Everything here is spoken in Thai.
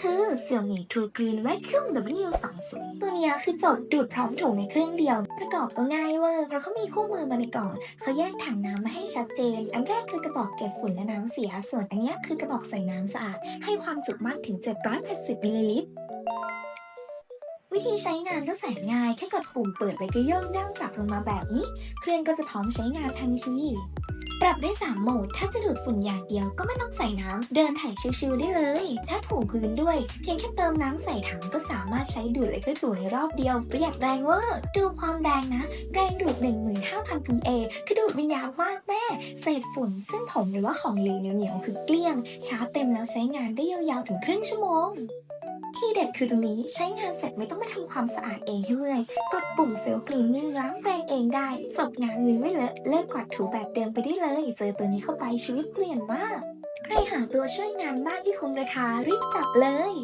คือ Xiaomi True Green Vacuum W20 ตัวนี้คือจดดูดพร้อมถุงในเครื่องเดียว ประกอบก็ง่ายเวอร์เพราะเขามีคู่มือมาในกล่องเขาแยกถังน้ำมาให้ชัดเจน อันแรกคือกระบอกเก็บฝุ่นและน้ำเสีย ส่วนอันนี้คือกระบอกใส่น้ำสะอาด ให้ความจุมากถึง 780มิลลิลิตรวิธีใช้งานก็แสนง่าย แค่กดปุ่มเปิดไปก็ย่องดั้งจับลงมาแบบนี้ เครื่องก็จะพร้อมใช้งานทันที ปรับได้ 3 โหมด ถ้าจะดูดฝุ่นอย่างเดียวก็ไม่ต้องใส่น้ำ เดินถ่ายชิวๆได้เลย ถ้าถูพื้นด้วย เพียงแค่เติมน้ำใส่ถังก็สามารถใช้ดูดและก็ถูในรอบเดียว ประหยัดแรงเวอร์ ดูความแรงนะ แรงดูด 15,000 PA คือดูดวิญญาณว่างแม่ เศษฝุ่นเส้นผมหรือว่าของเหลวเหนียวๆคือเกลี้ยง ชาร์จเต็มแล้วใช้งานได้ยาวๆถึงครึ่งชั่วโมง คือตรงนี้ใช้งานเสร็จไม่ต้องไปทำความสะอาดเองให้เมื่อย กดปุ่มเซลล์กลีนนิ่งล้างแปรงเองได้ จบงานมือไม่เลอะเลิกกวาดถูแบบเดิมไปได้เลย เจอตัวนี้เข้าไปชีวิตเปลี่ยนมาก ใครหาตัวช่วยงานบ้านที่คุ้มราคารีบจับเลย